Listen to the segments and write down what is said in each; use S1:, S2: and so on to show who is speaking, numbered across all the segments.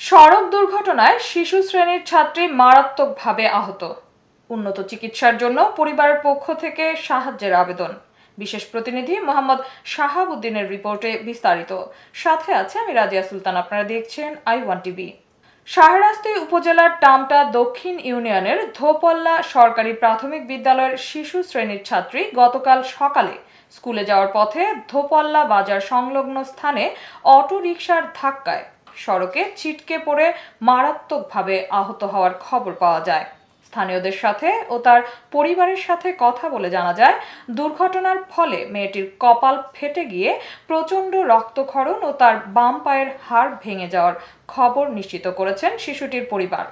S1: সড়ক দুর্ঘটনায় শিশু শ্রেণির ছাত্রী মারাত্মকভাবে আহত। উন্নত চিকিৎসার জন্য পরিবারের পক্ষ থেকে সাহায্যের আবেদন। বিশেষ প্রতিনিধি মোহাম্মদ শাহাবুদ্দিনের রিপোর্টে বিস্তারিত। সাথে আছে আমি রাজিয়া সুলতান, আপনারা দেখছেন আই ওয়ান টিভি। শাহরাস্তি উপজেলার টামটা দক্ষিণ ইউনিয়নের ধোপল্লা সরকারি প্রাথমিক বিদ্যালয়ের শিশু শ্রেণির ছাত্রী গতকাল সকালে স্কুলে যাওয়ার পথে ধোপল্লা বাজার সংলগ্ন স্থানে অটো রিকশার ধাক্কায় সড়কে ছিটকে পড়ে মারাত্মকভাবে আহত হওয়ার খবর পাওয়া যায়। স্থানীয়দের সাথে ও তার পরিবারের সাথে কথা বলে জানা যায়, দুর্ঘটনার ফলে মেয়েটির কপাল ফেটে গিয়ে প্রচণ্ড রক্তক্ষরণ ও তার বাম পায়ের হাড় ভেঙে যাওয়ার খবর নিশ্চিত করেছেন শিশুটির পরিবার।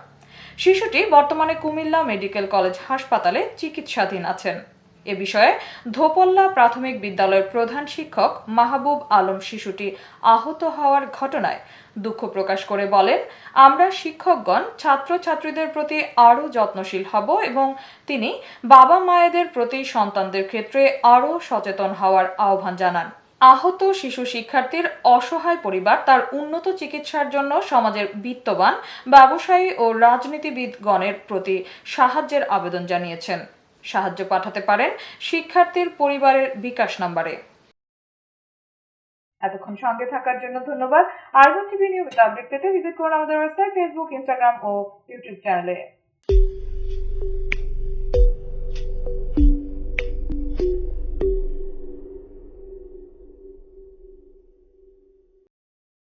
S1: শিশুটি বর্তমানে কুমিল্লা মেডিকেল কলেজ হাসপাতালে চিকিৎসাধীন আছেন। এ বিষয়ে ধোপল্লা প্রাথমিক বিদ্যালয়ের প্রধান শিক্ষক মাহবুব আলম শিশুটি আহত হওয়ার ঘটনায় দুঃখ প্রকাশ করে বলেন, আমরা শিক্ষকগণ ছাত্রছাত্রীদের প্রতি আরও যত্নশীল হব এবং তিনি বাবা মায়েদের প্রতি সন্তানদের ক্ষেত্রে আরও সচেতন হওয়ার আহ্বান জানান। আহত শিশু শিক্ষার্থীর অসহায় পরিবার তার উন্নত চিকিৎসার জন্য সমাজের বিত্তবান, ব্যবসায়ী ও রাজনীতিবিদগণের প্রতি সাহায্যের আবেদন জানিয়েছেন। সাহায্য পাঠাতে পারেন শিক্ষার্থীর পরিবারের বিকাশ নাম্বারে। এতক্ষণ সঙ্গে থাকার জন্য ধন্যবাদ। আর টিভি নিয়মিত আপডেট পেতে ভিজিট করুন আমাদের ওয়েবসাইট ফেসবুক ইনস্টাগ্রাম ও ইউটিউব চ্যানেলে